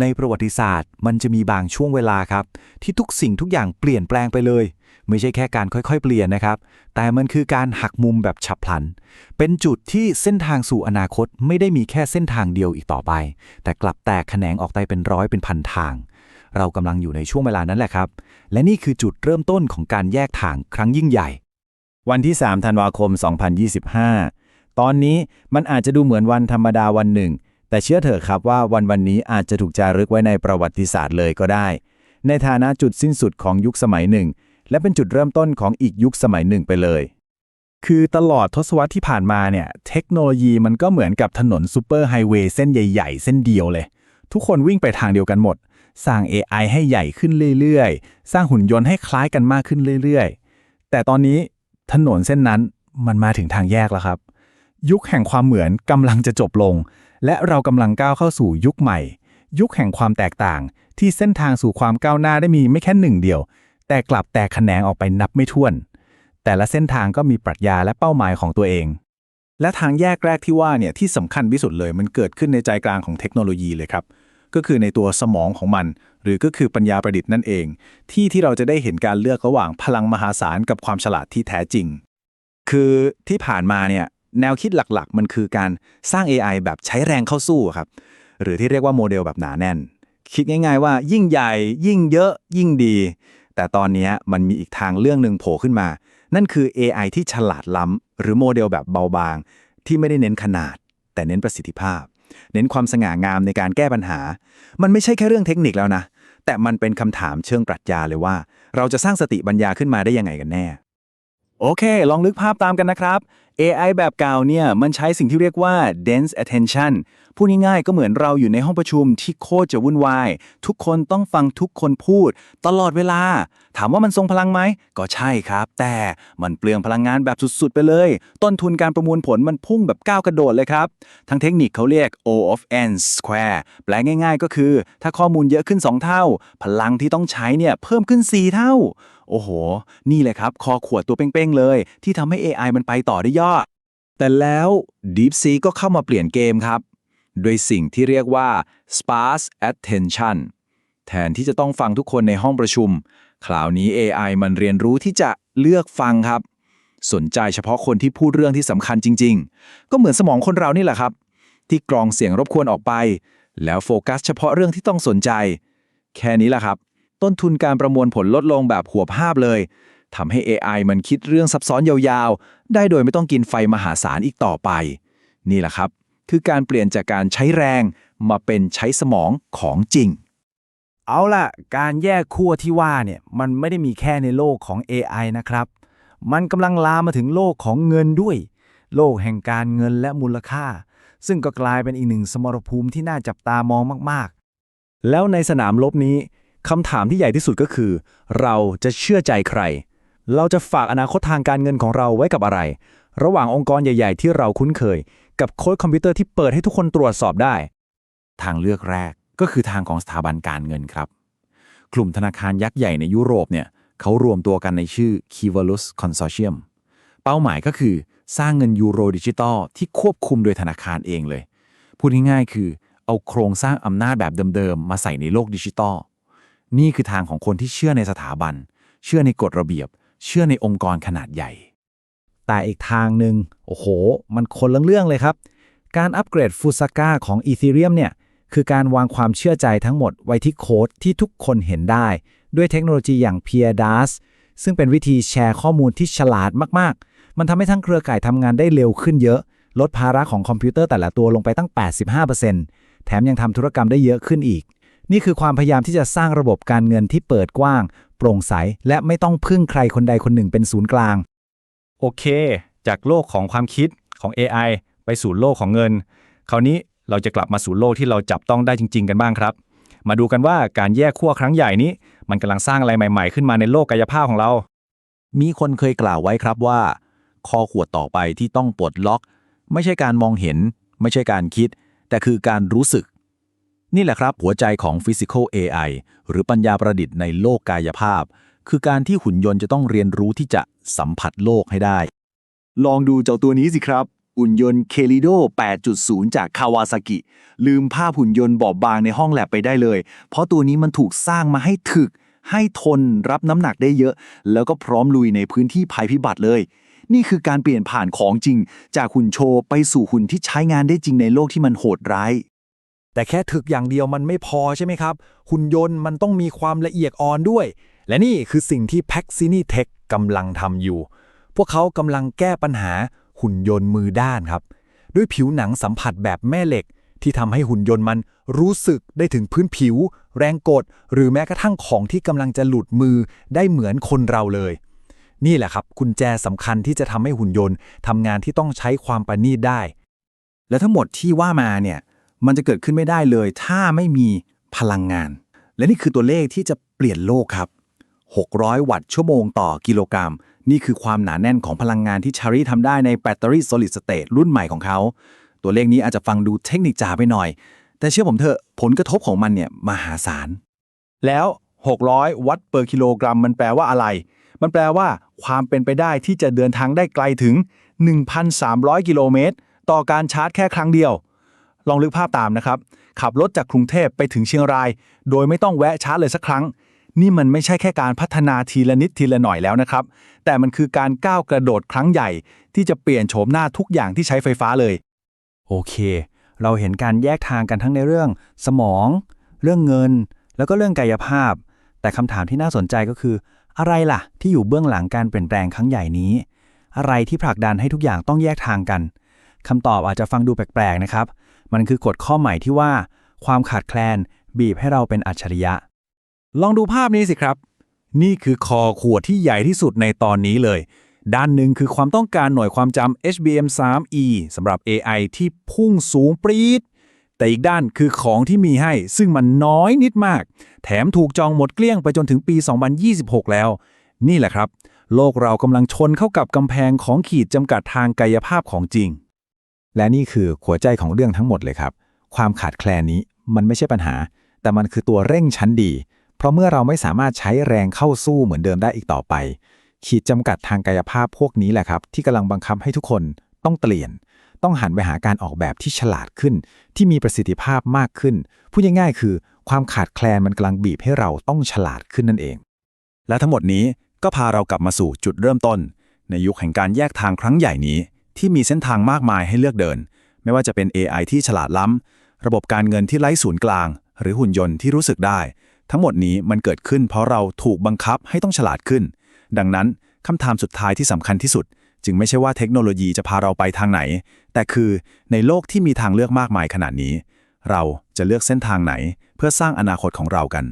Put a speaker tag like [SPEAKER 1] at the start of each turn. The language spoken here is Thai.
[SPEAKER 1] ในประวัติศาสตร์ มันจะมีบางช่วงเวลาครับ ที่ทุกสิ่งทุกอย่างเปลี่ยนแปลงไปเลย ไม่ใช่แค่การค่อยๆ เปลี่ยนนะครับ แต่มันคือการหักมุมแบบฉับพลัน เป็นจุดที่เส้นทางสู่อนาคตไม่ได้มีแค่เส้นทางเดียวอีกต่อไป แต่กลับแตกแขนงออกไปเป็นร้อยเป็นพันทาง เรากำลังอยู่ในช่วงเวลานั้นแหละครับ และนี่คือจุดเริ่มต้นของการแยกทางครั้งยิ่งใหญ่
[SPEAKER 2] วันที่ 3 ธันวาคม 2025 ตอนนี้มันอาจจะดูเหมือนวันธรรมดาวันหนึ่ง แต่เชื่อเถอะครับว่าวันวันนี้อาจจะถูกจารึกไว้ในประวัติศาสตร์เลยก็ได้ ในฐานะจุดสิ้นสุดของยุคสมัยหนึ่ง และเป็นจุดเริ่มต้นของอีกยุคสมัยหนึ่งไปเลย คือตลอดทศวรรษที่ผ่านมาเนี่ยเทคโนโลยีมันก็เหมือนกับถนนซูเปอร์ไฮเวย์เส้นใหญ่ ๆ เส้นเดียวเลย ทุกคนวิ่งไปทางเดียวกันหมด สร้าง AI ให้ใหญ่ขึ้นเรื่อยๆ สร้างหุ่นยนต์ให้คล้ายกันมากขึ้นเรื่อยๆ แต่ตอนนี้ถนนเส้นนั้นมันมาถึงทางแยกแล้วครับ ยุคแห่งความเหมือนกำลังจะจบลง และเรากำลังก้าวเข้าสู่ยุคใหม่ ยุคแห่งความแตกต่าง ที่เส้นทางสู่ความก้าวหน้าได้มีไม่แค่หนึ่งเดียว แต่กลับแตกแขนงออกไปนับไม่ถ้วน แต่ละเส้นทางก็มีปรัชญาและเป้าหมายของตัวเอง
[SPEAKER 3] และทางแยกแรกที่ว่าเนี่ยที่สำคัญที่สุดเลย มันเกิดขึ้นในใจกลางของเทคโนโลยีเลยครับก็คือในตัวสมองของมัน หรือก็คือปัญญาประดิษฐ์นั่นเอง ที่ที่เราจะได้เห็นการเลือกระหว่างพลังมหาศาลกับความฉลาดที่แท้จริง คือที่ผ่านมาเนี่ย แนวคิดหลักๆ มันคือการสร้าง AI แบบใช้แรงเข้าสู้ครับ หรือที่เรียกว่าโมเดลแบบหนาแน่น คิดง่าย ๆ ว่ายิ่งใหญ่ยิ่งเยอะยิ่งดี แต่ตอนนี้มันมีอีกทางเรื่องหนึ่งโผล่ขึ้นมา นั่นคือ AI ที่ฉลาดล้ำ หรือโมเดลแบบเบาบาง ที่ไม่ได้เน้นขนาด แต่เน้นประสิทธิภาพ เน้นความสง่างามในการแก้ปัญหา มันไม่ใช่แค่เรื่องเทคนิคแล้วนะ แต่มันเป็นคำถามเชิงปรัชญาเลยว่า เราจะสร้างสติปัญญาขึ้นมาได้ยังไงกันแน่ โอเค ลองนึกภาพตามกันนะครับ AI แบบเก่าเนี่ย มันใช้สิ่งที่เรียกว่า dense attention พูดง่ายๆก็เหมือนเราอยู่ในห้องประชุมที่โคตรจะวุ่นวาย ทุกคนต้องฟังทุกคนพูด ตลอดเวลา ถามว่ามันทรงพลังไหม ก็ใช่ครับ แต่มันเปลืองพลังงานแบบสุดๆ ไปเลย ต้นทุนการประมวลผลมันพุ่งแบบก้าวกระโดดเลยครับ ทางเทคนิคเขาเรียก O of n square แปลง่าย ๆ ก็คือ ถ้าข้อมูลเยอะขึ้น 2 เท่า พลังที่ต้องใช้เนี่ยเพิ่มขึ้น 4 เท่า โอ้โห นี่เลยครับ คอขวดตัวเป้งๆเลย ที่ทำให้ AI มันไปต่อได้ยอด แต่แล้ว DeepSeek ก็เข้ามาเปลี่ยนเกมครับด้วยสิ่งที่เรียกว่า sparse attention แทนที่จะต้องฟังทุกคนในห้องประชุม คราวนี้ AI มันเรียนรู้ที่จะเลือกฟังครับ สนใจเฉพาะคนที่พูดเรื่องที่สำคัญจริง ๆ ก็เหมือนสมองคนเรานี่แหละครับ ที่กรองเสียงรบกวนออกไป แล้วโฟกัสเฉพาะเรื่องที่ต้องสนใจ แค่นี้แหละครับ ต้นทุนการประมวลผลลดลงแบบหัวภาพเลยทำให้ AI มันคิดเรื่องซับซ้อนยาวๆ ได้โดยไม่ต้องกินไฟมหาศาลอีกต่อไป นี่แหละครับ คือการเปลี่ยนจากการใช้แรงมาเป็นใช้สมองของจริง
[SPEAKER 2] เอาล่ะ การแยกขั้วที่ว่าเนี่ยมันไม่ได้มีแค่ในโลกของ AI นะครับ มันกำลังลามมาถึงโลกของเงินด้วย โลกแห่งการเงินและมูลค่า ซึ่งก็กลายเป็นอีกหนึ่งสมรภูมิที่น่าจับตามองมากๆ
[SPEAKER 1] แล้วในสนามรบนี้ คำถามที่ใหญ่ที่สุดก็คือ เราจะเชื่อใจใคร เราจะฝากอนาคตทางการเงินของเราไว้กับอะไร ระหว่างองค์กรใหญ่ ๆ ที่เราคุ้นเคย กับโค้ดคอมพิวเตอร์ที่เปิดให้ทุกคนตรวจสอบได้
[SPEAKER 2] ทางเลือกแรกก็คือทางของสถาบันการเงินครับ กลุ่มธนาคารยักษ์ใหญ่ในยุโรปเนี่ยเขารวมตัวกันในชื่อ k i v a l u s Consortium เป้าหมายก็คือสร้างเงินยูโรดิจิตอลที่ควบคุมโดยธนาคารเองเลย พูดง่ายๆคือเอาโครงสร้างอำนาจแบบเดิมๆ มาใส่ในโลกดิจิตอล นี่คือทางของคนที่เชื่อในสถาบัน เชื่อในกฎระเบียบ เชื่อในองค์กรขนาดใหญ่ แต่อีกทางหนึ่งโอ้โห มันคนละเรื่องเลยครับ การอัปเกรดฟูซาก้าของ Ethereum เนี่ยคือการวางความเชื่อใจทั้งหมดไว้ที่โค้ดที่ทุกคนเห็นได้ ด้วยเทคโนโลยีอย่าง Peer DAS ซึ่งเป็นวิธีแชร์ข้อมูลที่ฉลาดมากๆ มันทำให้ทั้งเครือข่ายทำงานได้เร็วขึ้นเยอะ ลดภาระของคอมพิวเตอร์แต่ละตัวลงไปตั้ง 85%แถมยังทำธุรกรรมได้เยอะขึ้นอีก นี่คือความพยายามที่จะสร้างระบบการเงินที่เปิดกว้าง โปร่งใส และไม่ต้องพึ่งใครคนใดคนหนึ่งเป็นศูนย์กลาง
[SPEAKER 4] โอเค จากโลกของความคิดของ AI ไปสู่โลกของเงิน คราวนี้เราจะกลับมาสู่โลกที่เราจับต้องได้จริง ๆ กันบ้างครับ มาดูกันว่าการแยกขั้วครั้งใหญ่นี้ มันกำลังสร้างอะไรใหม่ ๆ ขึ้นมาในโลกกายภาพของเรา
[SPEAKER 3] มีคนเคยกล่าวไว้ครับว่า คอขวดต่อไปที่ต้องปลดล็อก ไม่ใช่การมองเห็น ไม่ใช่การคิด แต่คือการรู้สึก นี่แหละครับหัวใจของ Physical AI หรือปัญญาประดิษฐ์ในโลกกายภาพ คือการที่หุ่นยนต์จะต้องเรียนรู้ที่จะสัมผัสโลกให้ได้ ลองดูเจ้าตัวนี้สิครับ
[SPEAKER 1] หุ่นยนต์เคลิโด8.0 จากคาวาซากิ ลืมภาพหุ่นยนต์บอบบางในห้องแลบไปได้เลย เพราะตัวนี้มันถูกสร้างมาให้ถึก ให้ทนรับน้ำหนักได้เยอะ แล้วก็พร้อมลุยในพื้นที่ภัยพิบัติเลย นี่คือการเปลี่ยนผ่านของจริง จากหุ่นโชว์ไปสู่หุ่นที่ใช้งานได้จริงในโลกที่มันโหดร้าย
[SPEAKER 4] แต่แค่ถึกอย่างเดียวมันไม่พอใช่ไหมครับ หุ่นยนต์มันต้องมีความละเอียดอ่อนด้วย และนี่คือสิ่งที่ p a x i n i Tech กำลังทำอยู่ พวกเขากำลังแก้ปัญหาหุ่นยนต์มือด้านครับ ด้วยผิวหนังสัมผัสแบบแม่เหล็ก ที่ทำให้หุ่นยนต์มันรู้สึกได้ถึงพื้นผิว แรงกด หรือแม้กระทั่งของที่กำลังจะหลุดมือได้เหมือนคนเราเลย นี่แหละครับกุญแจสำคัญที่จะทำให้หุ่นยนต์ทำงานที่ต้องใช้ความประณีตได้
[SPEAKER 3] และทั้งหมดที่ว่ามาเนี่ย มันจะเกิดขึ้นไม่ได้เลย ถ้าไม่มีพลังงาน และนี่คือตัวเลขที่จะเปลี่ยนโลกครับ 600 วัตต์ชั่วโมงต่อกิโลกรัม นี่คือความหนาแน่นของพลังงานที่ชารีทำได้ในแบตเตอรี่ solid state รุ่นใหม่ของเขา ตัวเลขนี้อาจจะฟังดูเทคนิคจ๋าไปหน่อย แต่เชื่อผมเถอะผลกระทบของมันเนี่ยมหาศาล
[SPEAKER 4] แล้ว 600 วัตต์เปอร์กิโลกรัม มันแปลว่าอะไร มันแปลว่า ความเป็นไปได้ที่จะเดินทางได้ไกลถึง 1,300 กิโลเมตร ต่อการชาร์จแค่ครั้งเดียว ลองนึกภาพตามนะครับ ขับรถจากกรุงเทพไปถึงเชียงราย โดยไม่ต้องแวะชาร์จเลยสักครั้ง นี่มันไม่ใช่แค่การพัฒนาทีละนิดทีละหน่อยแล้วนะครับ แต่มันคือการก้าวกระโดดครั้งใหญ่ ที่จะเปลี่ยนโฉมหน้าทุกอย่างที่ใช้ไฟฟ้าเลย โอเค เราเห็นการแยกทางกันทั้งในเรื่อง สมอง เรื่องเงิน แล้วก็เรื่องกายภาพ แต่คำถามที่น่าสนใจก็คือ อะไรล่ะ ที่อยู่เบื้องหลังการเปลี่ยนแปลงครั้งใหญ่นี้ อะไรที่ผลักดันให้ทุกอย่างต้องแยกทางกันคำตอบอาจจะฟังดูแปลกๆนะครับ มันคือกฎข้อใหม่ที่ว่า ความขาดแคลนบีบให้เราเป็นอัจฉริยะ ลองดูภาพนี้สิครับ นี่คือคอขวดที่ใหญ่ที่สุดในตอนนี้เลย ด้านหนึ่งคือความต้องการหน่วยความจำ HBM3E สำหรับ AI ที่พุ่งสูงปรี๊ดแต่อีกด้านคือของที่มีให้ ซึ่งมันน้อยนิดมาก แถมถูกจองหมดเกลี้ยงไปจนถึงปี 2026 แล้ว นี่แหละครับ โลกเรากำลังชนเข้ากับกำแพงของขีดจำกัดทางกายภาพของจริง
[SPEAKER 2] และนี่คือหัวใจของเรื่องทั้งหมดเลยครับ ความขาดแคลนนี้มันไม่ใช่ปัญหา แต่มันคือตัวเร่งชั้นดี เพราะเมื่อเราไม่สามารถใช้แรงเข้าสู้เหมือนเดิมได้อีกต่อไป ขีดจำกัดทางกายภาพพวกนี้แหละครับ ที่กำลังบังคับให้ทุกคนต้องเปลี่ยน ต้องหันไปหาการออกแบบที่ฉลาดขึ้น ที่มีประสิทธิภาพมากขึ้นพูดง่ายๆคือ ความขาดแคลนมันกำลังบีบให้เราต้องฉลาดขึ้นนั่นเอง
[SPEAKER 3] และทั้งหมดนี้ก็พาเรากลับมาสู่จุดเริ่มต้น ในยุคแห่งการแยกทางครั้งใหญ่นี้ ที่มีเส้นทางมากมายให้เลือกเดิน ไม่ว่าจะเป็น AI ที่ฉลาดล้ำ ระบบการเงินที่ไร้ศูนย์กลาง หรือหุ่นยนต์ที่รู้สึกได้ ทั้งหมดนี้มันเกิดขึ้นเพราะเราถูกบังคับให้ต้องฉลาดขึ้น ดังนั้นคำถามสุดท้ายที่สำคัญที่สุด จึงไม่ใช่ว่าเทคโนโลยีจะพาเราไปทางไหน แต่คือในโลกที่มีทางเลือกมากมายขนาดนี้ เราจะเลือกเส้นทางไหน เพื่อสร้างอนาคตของเรากัน